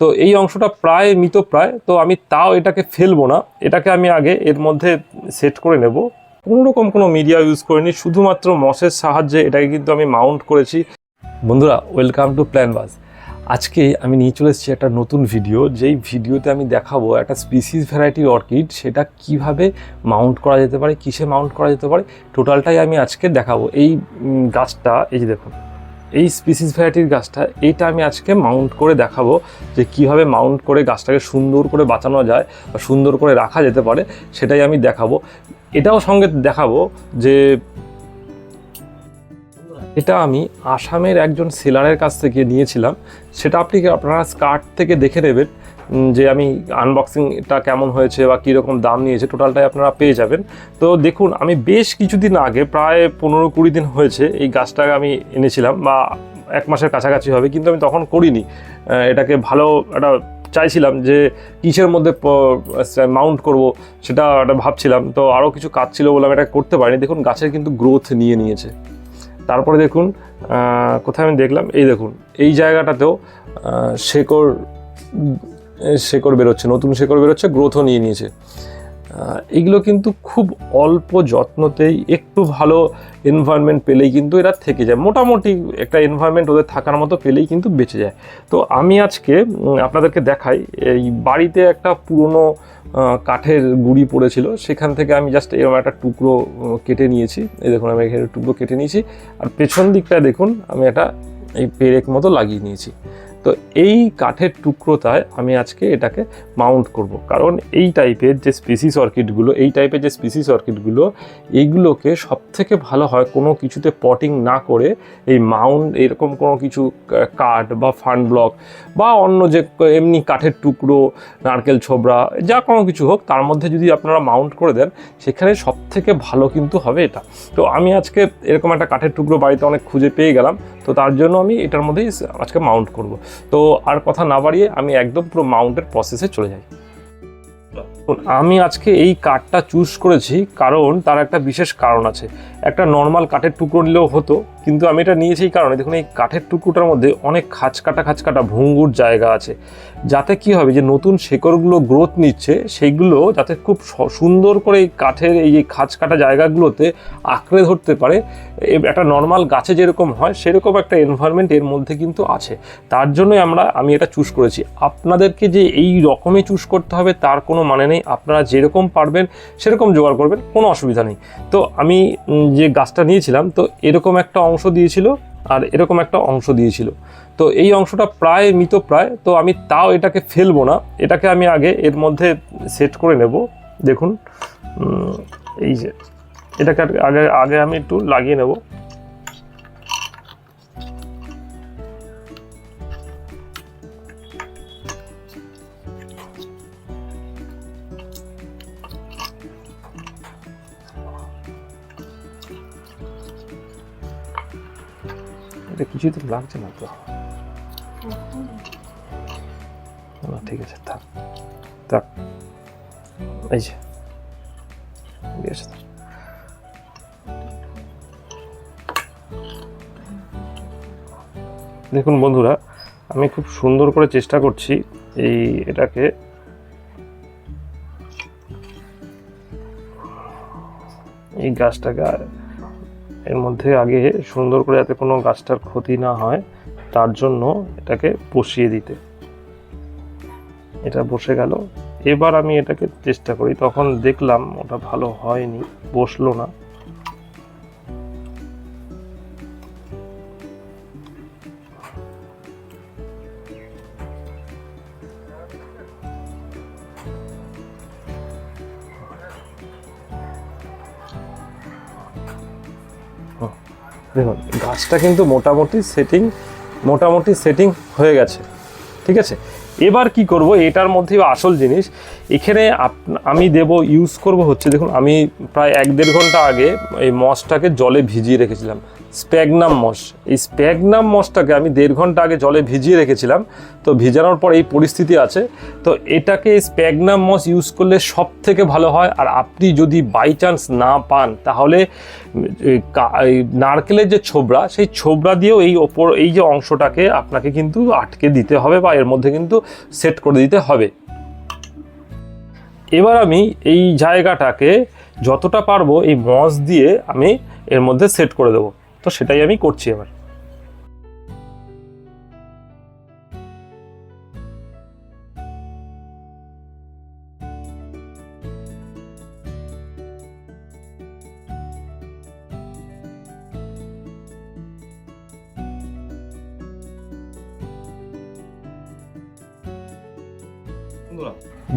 তো এই অংশটা প্রায় মৃতপ্রায় তো আমি তাও এটাকে ফেলব না। এটাকে আমি আগে এর মধ্যে সেট করে নেব। কোনো রকম কোনো মিডিয়া ইউজ করিনি, শুধুমাত্র মসের সাহায্যে এটাকে কিন্তু আমি মাউন্ট করেছি। বন্ধুরা ওয়েলকাম টু প্ল্যান বাস আজকে আমি নিয়ে চলে এসেছি একটা নতুন ভিডিও যেই ভিডিওতে আমি দেখাবো একটা স্পিসিস ভ্যারাইটির অর্কিড সেটা কীভাবে মাউন্ট করা যেতে পারে, কিসে মাউন্ট করা যেতে পারে। টোটালটাই আমি আজকে দেখাবো। এই গাছটা, এই যে দেখুন। এই স্পিসিস ভ্যারাইটির গাছটা, এইটা আমি আজকে মাউন্ট করে দেখাবো যে কীভাবে মাউন্ট করে গাছটাকে সুন্দর করে বাঁচানো যায় বা সুন্দর করে রাখা যেতে পারে, সেটাই আমি দেখাবো। এটাও সঙ্গে দেখাবো যে এটা আমি আসামের একজন সেলারের কাছ থেকে নিয়েছিলাম। সেটা আপনি আপনারা স্কার্ট থেকে দেখে নেবেন? যে আমি আনবক্সিংটা কেমন হয়েছে বা কীরকম দাম নিয়েছে টোটালটাই আপনারা পেয়ে যাবেন। তো দেখুন, আমি বেশ কিছুদিন আগে, প্রায় পনেরো কুড়ি দিন হয়েছে, এই গাছটাকে আমি এনেছিলাম, বা এক মাসের কাছাকাছি হবে, কিন্তু আমি তখন করিনি। এটাকে ভালো একটা চাইছিলাম যে কিসের মধ্যে মাউন্ট করব, সেটা একটা ভাবছিলাম। তো আরও কিছু কাজ ছিল বলে আমি এটা করতে পারিনি। দেখুন, গাছের কিন্তু গ্রোথ নিয়ে নিয়েছে। তারপরে দেখুন কোথায় আমি দেখলাম, এই দেখুন, এই জায়গাটাতেও শেকড় শেকড় বেরোচ্ছে, নতুন শেকড় বেরোচ্ছে, গ্রোথও নিয়ে নিয়েছে। এগুলো কিন্তু খুব অল্প যত্নতেই একটু ভালো এনভায়রনমেন্ট পেলেই কিন্তু এরা থেকে যায়। মোটামুটি একটা এনভায়রনমেন্ট ওদের থাকার মতো পেলেই কিন্তু বেঁচে যায়। তো আমি আজকে আপনাদেরকে দেখাই, এই বাড়িতে একটা পুরনো কাঠের গুড়ি পড়েছিল। সেখান থেকে আমি জাস্ট এরকম একটা টুকরো কেটে নিয়েছি। এই দেখুন, আমি এখানে টুকরো কেটে নিয়েছি। আর পেছন দিকটা দেখুন, আমি একটা এই পেরেক মতো লাগিয়ে নিয়েছি। তো এই কাঠের টুকরোটায় আমি আজকে এটাকে মাউন্ট করব। কারণ এই টাইপের যে স্পিসিস অর্কিডগুলো এই টাইপের যে স্পিসিস অর্কিডগুলো এইগুলোকে সব থেকে ভালো হয় কোনো কিছুতে পটিং না করে এই মাউন্ট এরকম কোনো কিছু কাঠ বা ফান ব্লক বা অন্য যে, এমনি কাঠের টুকরো, নারকেল ছোবড়া, যা কোনো কিছু হোক, তার মধ্যে যদি আপনারা মাউন্ট করে দেন, সেখানে সব থেকে ভালো কিন্তু হবে এটা। তো আমি আজকে এরকম একটা কাঠের টুকরো বাড়িতে অনেক খুঁজে পেয়ে গেলাম, তো তার জন্য আমি এটার মধ্যেই আজকে মাউন্ট করব। তো আর কথা না বাড়িয়ে আমি একদম পুরো মাউন্টের প্রসেসে চলে যাই। আমি আজকে এই কার্ডটা চুজ করেছি কারণ তার একটা বিশেষ কারণ আছে। একটা নর্মাল কাঠের টুকরো নিলেও হতো, কিন্তু আমি এটা নিয়েছি এই কারণে। দেখুন, এই কাঠের টুকরোটার মধ্যে অনেক খাঁচ কাটা খাঁচ কাটা ভঙ্গুর জায়গা আছে। যাতে কি হবে যে, নতুন শেকড়গুলো গ্রোথ নিচ্ছে সেইগুলো যাতে খুব সুন্দর করে এই কাঠের এই যে খাঁচ কাটা জায়গাগুলোতে আঁকড়ে ধরতে পারে। একটা নর্মাল গাছে যেরকম হয়, সেরকম একটা এনভায়রনমেন্ট এর মধ্যে কিন্তু আছে। তার জন্যই আমরা, আমি এটা চুজ করেছি। আপনাদেরকে যে এই রকমই চুজ করতে হবে, তার কোনো মানে নেই। আপনারা যেরকম পারবেন, সেরকম জোগাড় করবেন, কোনো অসুবিধা নেই। তো আমি যে গাছটা নিয়েছিলাম, তো এরকম একটা অংশ দিয়েছিল আর এরকম একটা অংশ দিয়েছিল। তো এই অংশটা প্রায় মৃত প্রায়, তো আমি তাও এটাকে ফেলব না। এটাকে আমি আগে এর মধ্যে সেট করে নেব। দেখুন এই যে, এটাকে আগে আগে আমি একটু লাগিয়ে নেব। এটা কিছুই তো লাগছে না তো। ঠিক আছে, থাক। থাক। এই যে। দেখুন বন্ধুরা, আমি খুব সুন্দর করে চেষ্টা করছি এই এটাকে। এই গাছটাকে এর মধ্যে আগে সুন্দর করে যাতে কোনো গাছটার ক্ষতি না হয়, তার জন্য এটাকে বসিয়ে দিতে। এটা বসে গেল। এবার আমি এটাকে চেষ্টা করি। তখন দেখলাম ওটা ভালো হয়নি, বসল না। দেখুন, গাছটা কিন্তু মোটামুটি সেটিং মোটামুটি সেটিং হয়ে গেছে, ঠিক আছে? এবার কি করব, এটার মধ্যে আসল জিনিস, এখানে আমি দেব ইউজ করব হচ্ছে, দেখুন, আমি প্রায় এক দেড় ঘণ্টা আগে এই মসটাকে জলে ভিজিয়ে রেখেছিলাম। স্প্যাগনাম মস এই স্প্যাগনাম মসটাকে আমি দেড় ঘণ্টা আগে জলে ভিজিয়ে রেখেছিলাম। তো ভিজানোর পর এই পরিস্থিতি আছে। তো এটাকে স্প্যাগনাম মস ইউজ করলে সব থেকে ভালো হয়। আর আপনি যদি বাই চান্স না পান, তাহলে নারকেলের যে ছোবড়া, সেই ছোবড়া দিয়েও এই ওপর, এই যে অংশটাকে আপনাকে কিন্তু আটকে দিতে হবে বা এর মধ্যে কিন্তু সেট করে দিতে হবে। এবার আমি এই জায়গাটাকে যতটা পারব এই মস দিয়ে আমি এর মধ্যে সেট করে দেবো। তো সেটাই আমি করছি এবার।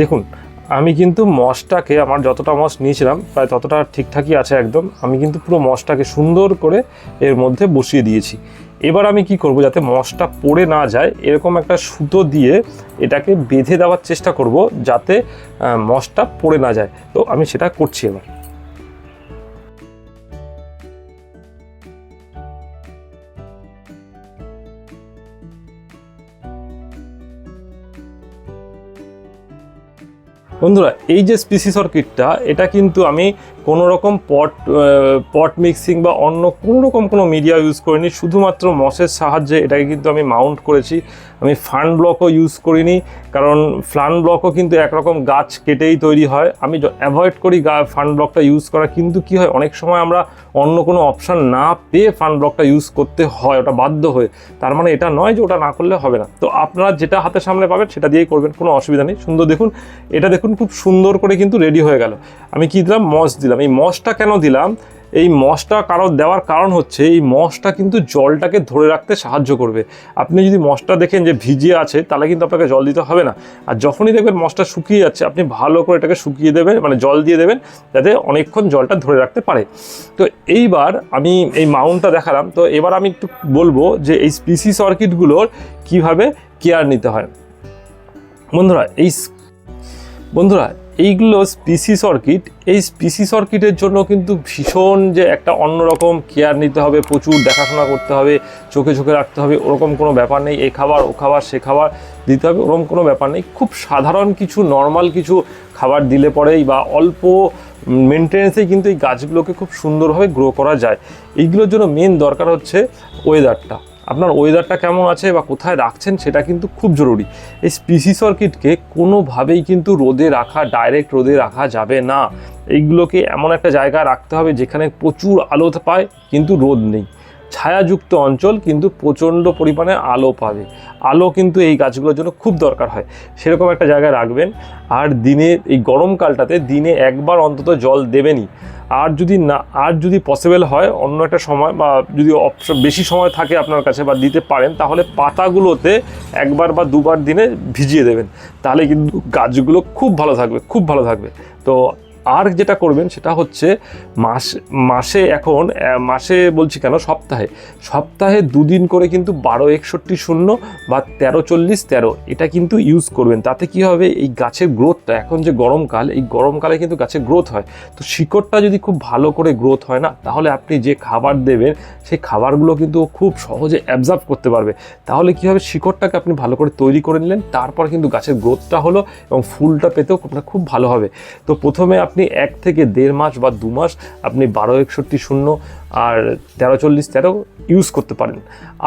দেখুন আমি কিন্তু মশটাকে আমার যতটা মশ নিয়েছিলাম, প্রায় ততটা ঠিকঠাকই আছে একদম, আমি কিন্তু পুরো মশটাকে সুন্দর করে এর মধ্যে বসিয়ে দিয়েছি। এবার আমি কি করব, যাতে মশটা পড়ে না যায়, এরকম একটা সুতো দিয়ে এটাকে বেঁধে দেওয়ার চেষ্টা করব, যাতে মশটা পড়ে না যায়। তো আমি সেটা করছি এবার। বন্ধুরা, এই যে স্পিসি সার্কিটটা এটা কিন্তু আমি কোনো রকম পট পট মিক্সিং বা অন্য কোনো রকম কোনো মিডিয়া ইউজ করিনি। শুধুমাত্র মসের সাহায্যে এটাকে কিন্তু আমি মাউন্ট করেছি। আমি ফান ব্লকও ইউজ করিনি। কারণ ফ্লান ব্লকও কিন্তু একরকম গাছ কেটেই তৈরি হয়। আমি অ্যাভয়েড করি ফান ব্লকটা ইউজ করা, কিন্তু কি হয়, অনেক সময় আমরা অন্য কোনো অপশান না পেয়ে ফান ব্লকটা ইউজ করতে হয়, ওটা বাধ্য হয়ে। তার মানে এটা নয় যে ওটা না করলে হবে না। তো আপনারা যেটা হাতে সামনে পাবেন সেটা দিয়েই করবেন, কোনো অসুবিধা নেই। সুন্দর দেখুন, এটা দেখুন খুব সুন্দর করে কিন্তু রেডি হয়ে গেল। আমি কি দিলাম? মস দিলাম। এই মসটা কেন দিলাম? এই মসটা কারও দেওয়ার কারণ হচ্ছে এই মসটা কিন্তু জলটাকে ধরে রাখতে সাহায্য করবে। আপনি যদি মসটা দেখেন যে ভিজিয়ে আছে, তাহলে কিন্তু আপনাকে জল দিতে হবে না। আর যখনই দেখবেন মসটা শুকিয়ে যাচ্ছে, আপনি ভালো করে এটাকে শুকিয়ে দেবেন মানে জল দিয়ে দেবেন, যাতে অনেকক্ষণ জলটা ধরে রাখতে পারে। তো এইবার আমি এই মাউন্টটা দেখালাম। তো এবার আমি একটু বলব যে এই স্পিসি সার্কিটগুলোর কীভাবে কেয়ার নিতে হয়। বন্ধুরা, এই বন্ধুরা এইগুলো স্পিসি সার্কিট এই স্পিসি সার্কিটের জন্য কিন্তু ভীষণ যে একটা অন্যরকম কেয়ার নিতে হবে, প্রচুর দেখাশোনা করতে হবে, চোখে চোখে রাখতে হবে, ওরকম কোনো ব্যাপার নেই, এ খাবার, ও খাবার, সে খাবার দিতে হবে, ওরকম কোনো ব্যাপার নেই। খুব সাধারণ কিছু নর্মাল কিছু খাবার দিলে পরেই বা অল্প মেনটেন্সেই কিন্তু এই গাছগুলোকে খুব সুন্দরভাবে গ্রো করা যায়। এইগুলোর জন্য মেন দরকার হচ্ছে ওয়েদারটা আপনার ওয়েদারটা কেমন আছে বা কোথায় রাখছেন সেটা কিন্তু খুব জরুরি। এই স্পিসি সার্কিটকে কোনোভাবেই কিন্তু রোদে রাখা ডাইরেক্ট রোদে রাখা যাবে না। এইগুলোকে এমন একটা জায়গায় রাখতে হবে যেখানে প্রচুর আলো পায়, কিন্তু রোদ নেই। ছায়াযুক্ত অঞ্চল, কিন্তু প্রচণ্ড পরিমাণে আলো পাবে। আলো কিন্তু এই গাছগুলোর জন্য খুব দরকার হয়। সেরকম একটা জায়গায় রাখবেন। আর দিনে, এই গরমকালটাতে দিনে একবার অন্তত জল দেবেনই। আর যদি না, আর যদি পসিবল হয়, অন্য একটা সময় বা যদি অপশন বেশি সময় থাকে আপনার কাছে বা দিতে পারেন, তাহলে পাতাগুলোতে একবার বা দুবার দিনে ভিজিয়ে দেবেন। তাহলে কিন্তু গাছগুলো খুব ভালো থাকবে, খুব ভালো থাকবে। তো আর যেটা করবেন সেটা হচ্ছে মাস, মাসে এখন মাসে বলছি কেন? সপ্তাহে। সপ্তাহে দুদিন করে কিন্তু বারো একষট্টি শূন্য বা তেরো চল্লিশ তেরো, এটা কিন্তু ইউজ করবেন। তাতে কি হবে? এই গাছের গ্রোথটা এখন যে গরমকাল, এই গরমকালে কিন্তু গাছের গ্রোথ হয়। তো শিকড়টা যদি খুব ভালো করে গ্রোথ হয় না, তাহলে আপনি যে খাবার দেবেন, সেই খাবারগুলো কিন্তু খুব সহজে অ্যাবজার্ভ করতে পারবে। তাহলে কি হবে? শিকড়টাকে আপনি ভালো করে তৈরি করে নিলেন, তারপর কিন্তু গাছের গ্রোথটা হলো এবং ফুলটা পেতেও আপনার খুব ভালো হবে। তো প্রথমে আপনি এক থেকে দেড় মাস বা দু মাস আপনি বারো, একষট্টি, শূন্য আর তেরো, চল্লিশ, তেরো ইউজ করতে পারেন।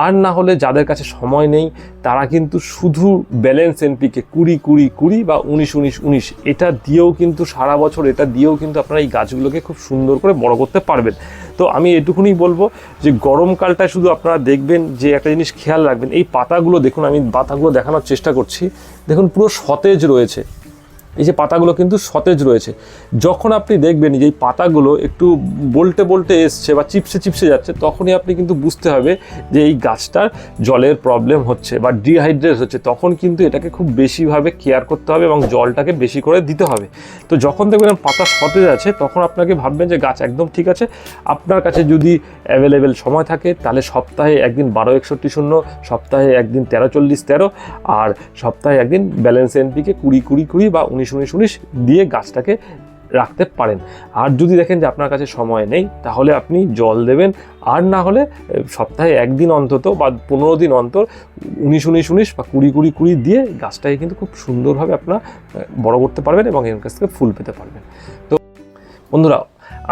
আর না হলে যাদের কাছে সময় নেই, তারা কিন্তু শুধু ব্যালেন্স এনপিকে কুড়ি কুড়ি কুড়ি বা উনিশ উনিশ উনিশ, এটা দিয়েও কিন্তু সারা বছর, এটা দিয়েও কিন্তু আপনারা এই গাছগুলোকে খুব সুন্দর করে বড় করতে পারবেন। তো আমি এটুকুনি বলব যে গরমকালটায় শুধু আপনারা দেখবেন যে একটা জিনিস খেয়াল রাখবেন। এই পাতাগুলো দেখুন, আমি পাতাগুলো দেখানোর চেষ্টা করছি। দেখুন, পুরো সতেজ রয়েছে। এই যে পাতাগুলো কিন্তু সতেজ রয়েছে। যখন আপনি দেখবেন যে এই পাতাগুলো একটু বলটে বলটে এসছে বা চিপসে চিপসে যাচ্ছে, তখনই আপনি কিন্তু বুঝতে হবে যে এই গাছটার জলের প্রবলেম হচ্ছে বা ডিহাইড্রেট হচ্ছে। তখন কিন্তু এটাকে খুব বেশিভাবে কেয়ার করতে হবে এবং জলটাকে বেশি করে দিতে হবে। তো যখন দেখবেন পাতা সতেজ আছে, তখন আপনাকে ভাববেন যে গাছ একদম ঠিক আছে। আপনার কাছে যদি অ্যাভেলেবেল সময় থাকে, তাহলে সপ্তাহে একদিন বারো একষট্টি শূন্য, সপ্তাহে একদিন তেরো চল্লিশ তেরো, আর সপ্তাহে একদিন ব্যালেন্স এনপিকে কুড়ি কুড়ি কুড়ি বা উনিশ উনিশ উনিশ উনিশ দিয়ে গাছটাকে রাখতে পারেন। আর যদি দেখেন যে আপনার কাছে সময় নেই, তাহলে আপনি জল দেবেন। আর না হলে সপ্তাহে একদিন অন্তত বা পনেরো দিন অন্তর উনিশ উনিশ উনিশ বা কুড়ি কুড়ি কুড়ি দিয়ে গাছটাকে কিন্তু খুব সুন্দরভাবে আপনার বড় করতে পারবেন এবং এর কাছ থেকে ফুল পেতে পারবেন। তো বন্ধুরা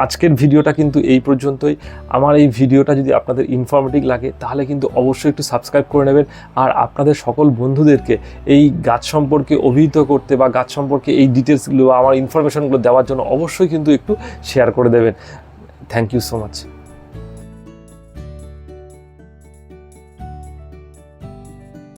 আজকের ভিডিওটা কিন্তু এই পর্যন্তই। আমার এই ভিডিওটা যদি আপনাদের ইনফরমেটিভ লাগে, তাহলে কিন্তু অবশ্যই একটু সাবস্ক্রাইব করে নেবেন। আর আপনাদের সকল বন্ধুদেরকে এই গাছ সম্পর্কে অভিহিত করতে বা গাছ সম্পর্কে এই ডিটেলসগুলো আমার ইনফরমেশনগুলো দেওয়ার জন্য অবশ্যই কিন্তু একটু শেয়ার করে দেবেন। Thank you so much